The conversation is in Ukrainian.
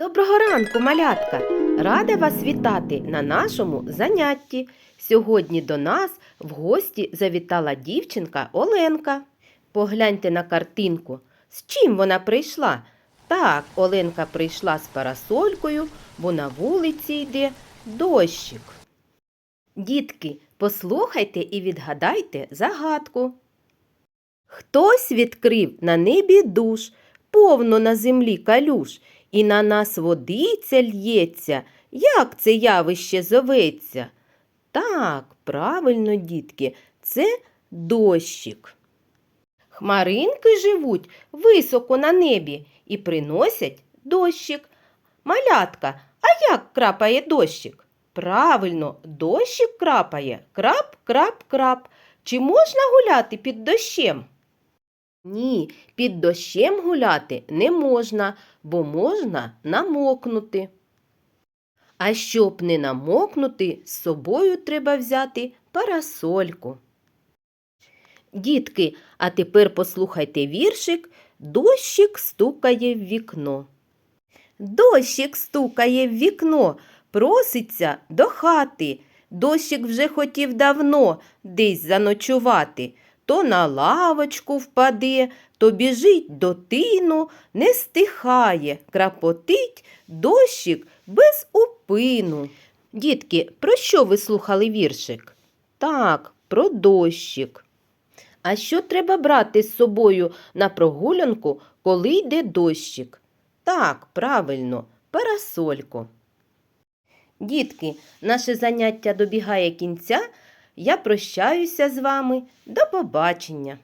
Доброго ранку, малятка! Рада вас вітати на нашому занятті. Сьогодні до нас в гості завітала дівчинка Оленка. Погляньте на картинку. З чим вона прийшла? Так, Оленка прийшла з парасолькою, бо на вулиці йде дощик. Дітки, послухайте і відгадайте загадку. Хтось відкрив на небі душ, повно на землі калюш, і на нас водиця лється. Як це явище зоветься? Так, правильно, дітки, це дощик. Хмаринки живуть високо на небі і приносять дощик. Малятка, а як крапає дощик? Правильно, дощик крапає. Крап, крап, крап. Чи можна гуляти під дощем? Ні, під дощем гуляти не можна, бо можна намокнути. А щоб не намокнути, з собою треба взяти парасольку. Дітки, а тепер послухайте віршик Дощик стукає в вікно. Дощик стукає в вікно, проситься до хати. Дощик вже хотів давно десь заночувати. То на лавочку впаде, то біжить до тину, не стихає, крапотить дощик без упину. Дітки, про що ви слухали віршик? Так, про дощик. А що треба брати з собою на прогулянку, коли йде дощик? Так, правильно, парасольку. Дітки, наше заняття добігає кінця. Я прощаюся з вами. До побачення!